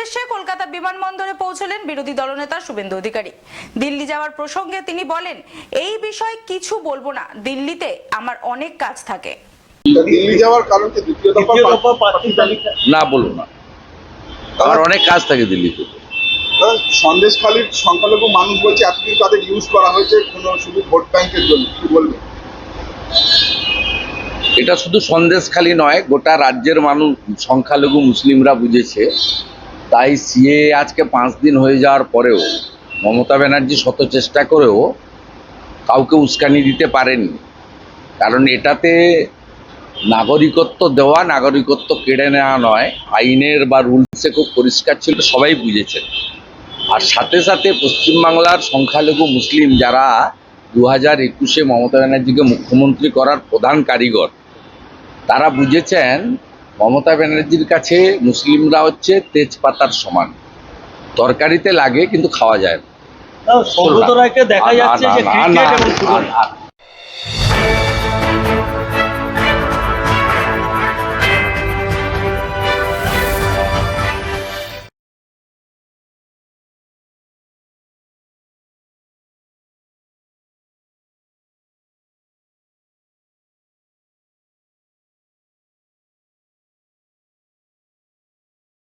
উদ্দেশ্যে কলকাতা বিমানবন্দরে পৌঁছলেন বিরোধী দলনেতা শুভেন্দু অধিকারী। দিল্লি যাওয়ার প্রসঙ্গে তিনি বলেন এই বিষয়ে কিছু বলব না। দিল্লিতে আমার অনেক কাজ থাকে। দিল্লি যাওয়ার কারণ কি? দ্বিতীয় দফা প্রার্থী তালিকা না বলুন না। আমার অনেক কাজ থাকে দিল্লিতে। সন্দেশখালীর সংখ্যালঘু মানুষ বলছে এতদিন তাদের ইউজ করা হয়েছে কোনো শুধু ভোট ব্যাংকের জন্য। কি বলবেন এটা শুধু সন্দেশখালী নয় গোটা রাজ্যের মানুষ সংখ্যালঘু মুসলিমরা বুঝেছে। তাই সিএ আজকে পাঁচ দিন হয়ে যাওয়ার পরেও মমতা ব্যানার্জি শত চেষ্টা করেও কাউকে উস্কানি দিতে পারেননি। কারণ এটাতে নাগরিকত্ব দেওয়া, নাগরিকত্ব কেড়ে নেওয়া নয়, আইনের বা রুলসে খুব পরিষ্কার ছিল, সবাই বুঝেছেন। আর সাথে সাথে পশ্চিমবাংলার সংখ্যালঘু মুসলিম যারা দু হাজার একুশে মমতা ব্যানার্জিকে মুখ্যমন্ত্রী করার প্রধান কারিগর, তারা বুঝেছেন মমতা ব্যানার্জির কাছে মুসলিমরা হচ্ছে তেজপাতার সমান। তরকারিতে লাগে কিন্তু খাওয়া যায় না। সৌগত রায়কে দেখা যাচ্ছে যে